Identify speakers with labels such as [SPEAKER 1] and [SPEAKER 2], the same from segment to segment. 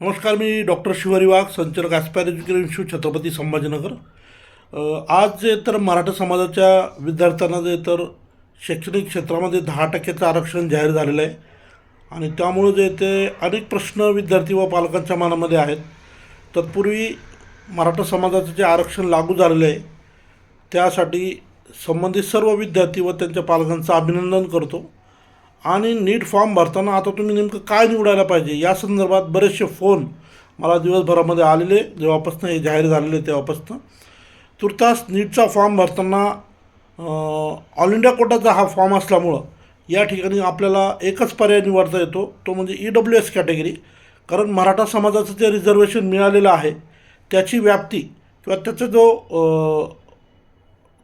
[SPEAKER 1] नमस्कार मी डॉक्टर शिवारी वाघ संचालक aspire education institute Chhatrapati Sambhajinagar. आज जे तर मराठा समाजाच्या विद्यार्थ्यांना जे तर शैक्षणिक क्षेत्रामध्ये दहा टक्क्याचं आरक्षण जाहीर झालेलं आहे. आणि त्यामुळे जे ते अनेक प्रश्न विद्यार्थी व पालकांच्या मनामध्ये आहेत. तत्पूर्वी मराठा समाजाचं जे आरक्षण लागू झालेलं आहे त्यासाठी संबंधित सर्व विद्यार्थी व त्यांच्या पालकांचं अभिनंदन करतो. आणि नीट फॉर्म भरताना आता तुम्ही नेमकं काय निवडायला पाहिजे? या संदर्भात बरेचसे फोन मला दिवसभरामध्ये आलेले जेव्हापासून हे जाहीर झालेले तेव्हापासून तुर्तास नीटचा फॉर्म भरताना ऑल इंडिया कोटाचा हा फॉर्म असल्यामुळं या ठिकाणी आपल्याला एकच पर्याय निवडता येतो तो म्हणजे ई डब्ल्यू एस कॅटेगरी. कारण मराठा समाजाचं जे रिझर्वेशन मिळालेलं आहे त्याची व्याप्ती किंवा त्याचा जो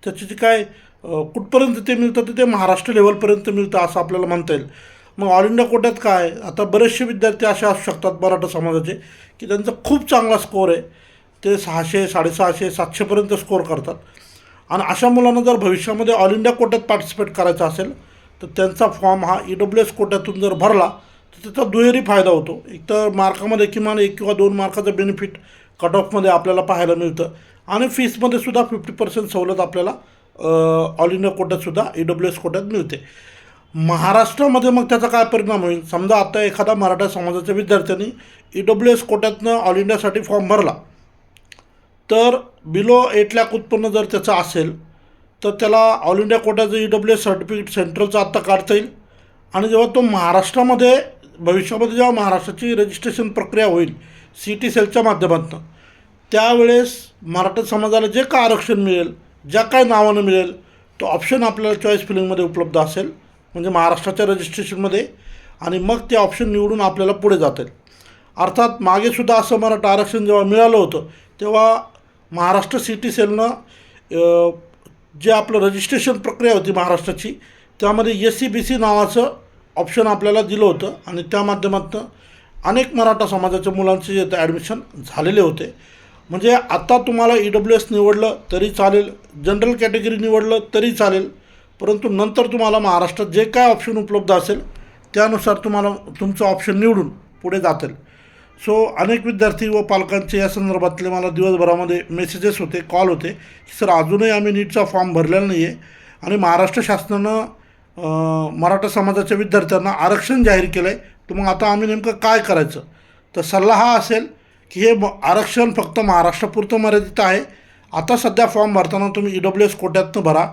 [SPEAKER 1] त्याची जी जे काय कुठपर्यंत ते मिळतं तर ते महाराष्ट्र लेवलपर्यंत मिळतं असं आपल्याला म्हणता येईल. मग ऑल इंडिया कोट्यात काय? आता बरेचसे विद्यार्थी असे असू शकतात मराठा समाजाचे की त्यांचा खूप चांगला स्कोअर आहे. ते सहाशे साडेसहाशे सातशेपर्यंत स्कोअर करतात. आणि अशा मुलांना जर भविष्यामध्ये ऑल इंडिया कोट्यात पार्टिसिपेट करायचं असेल तर त्यांचा फॉर्म हा ई डब्ल्यू एस कोट्यातून जर भरला तर त्याचा दुहेरी फायदा होतो. एक तर मार्कामध्ये किमान एक किंवा दोन मार्काचं बेनिफिट कट ऑफमध्ये आपल्याला पाहायला मिळतं. आणि फीसमध्ये सुद्धा फिफ्टी पर्सेंट सवलत आपल्याला ऑल इंडिया कोट्यातसुद्धा ई डब्ल्यू एस कोट्यात मिळते. महाराष्ट्रामध्ये मग त्याचा काय परिणाम होईल? समजा आता एखादा मराठा समाजाच्या विद्यार्थ्यांनी ई डब्ल्यू एस कोट्यातनं ऑल इंडियासाठी फॉर्म भरला तर बिलो एट लॅक उत्पन्न जर त्याचं असेल तर त्याला ऑल इंडिया कोट्याचं ई डब्ल्यू एस सर्टिफिकेट सेंट्रलचं आत्ता काढता येईल. आणि जेव्हा तो महाराष्ट्रामध्ये भविष्यामध्ये जेव्हा महाराष्ट्राची रजिस्ट्रेशन प्रक्रिया होईल सी टी सेलच्या माध्यमातून त्यावेळेस मराठा समाजाला जे का आरक्षण मिळेल ज्या काय नावानं मिळेल तो ऑप्शन आपल्याला चॉईस फिलिंगमध्ये उपलब्ध असेल. म्हणजे महाराष्ट्राच्या रजिस्ट्रेशनमध्ये आणि मग ते ऑप्शन निवडून आपल्याला पुढे जातील. अर्थात मागेसुद्धा असं मराठा आरक्षण जेव्हा मिळालं होतं तेव्हा महाराष्ट्र सिटी सेलनं जे आपलं रजिस्ट्रेशन प्रक्रिया होती महाराष्ट्राची त्यामध्ये एस सी बी सी नावाचं ऑप्शन आपल्याला दिलं होतं आणि त्या माध्यमातून अनेक मराठा समाजाच्या मुलांचे जे ॲडमिशन झालेले होते म्हणजे आत्ता तुम्हाला ई डब्ल्यू एस निवडलं तरी चालेल जनरल कॅटेगरी निवडलं तरी चालेल परंतु नंतर तुम्हाला महाराष्ट्रात जे काय ऑप्शन उपलब्ध असेल त्यानुसार तुम्हाला तुमचं ऑप्शन निवडून पुढे जातील. सो अनेक विद्यार्थी व पालकांचे या संदर्भातले मला दिवसभरामध्ये मेसेजेस होते कॉल होते की सर अजूनही आम्ही नीटचा फॉर्म भरलेला नाही आहे आणि महाराष्ट्र शासनानं मराठा समाजाच्या विद्यार्थ्यांना आरक्षण जाहीर केलं आहे तर मग आता आम्ही नेमकं काय करायचं? तर सल्ला हा असेल की हे म आरक्षण फक्त महाराष्ट्रापुरतं मर्यादित आहे. आता सध्या फॉर्म भरताना तुम्ही ई डब्ल्यू एस कोट्यातनं भरा.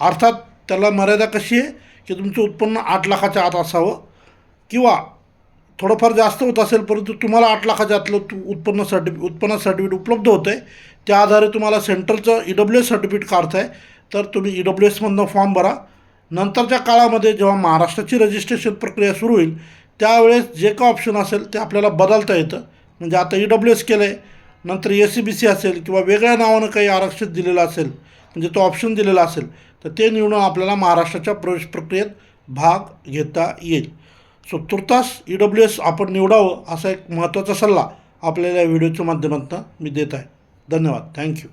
[SPEAKER 1] अर्थात त्याला मर्यादा कशी आहे? की तुमचं उत्पन्न आठ लाखाच्या आत असावं. किंवा थोडंफार जास्त होत असेल परंतु तुम्हाला आठ लाखाच्या आतलं तू उत्पन्न सर्टिफि उत्पन्न सर्टिफिकेट उपलब्ध होतं आहे त्या आधारे तुम्हाला सेंट्रलचं ई डब्ल्यू एस सर्टिफिकेट काढतं आहे तर तुम्ही ई डब्ल्यू एसमधनं फॉर्म भरा. नंतरच्या काळामध्ये जेव्हा महाराष्ट्राची रजिस्ट्रेशन प्रक्रिया सुरू होईल त्यावेळेस जे का ऑप्शन असेल ते आपल्याला बदलता येतं. म्हणजे आता ई डब्ल्यू एस केलं आहे नंतर ए सी बी सी असेल किंवा वेगळ्या नावानं काही आरक्षित दिलेलं असेल म्हणजे तो ऑप्शन दिलेला असेल तर ते निवडून आपल्याला महाराष्ट्राच्या प्रवेश प्रक्रियेत भाग घेता येईल. सो तुर्तास ई डब्ल्यू एस आपण निवडावं असा एक महत्त्वाचा सल्ला आपल्याला या व्हिडिओच्या माध्यमातून मी देत आहे. धन्यवाद. थँक्यू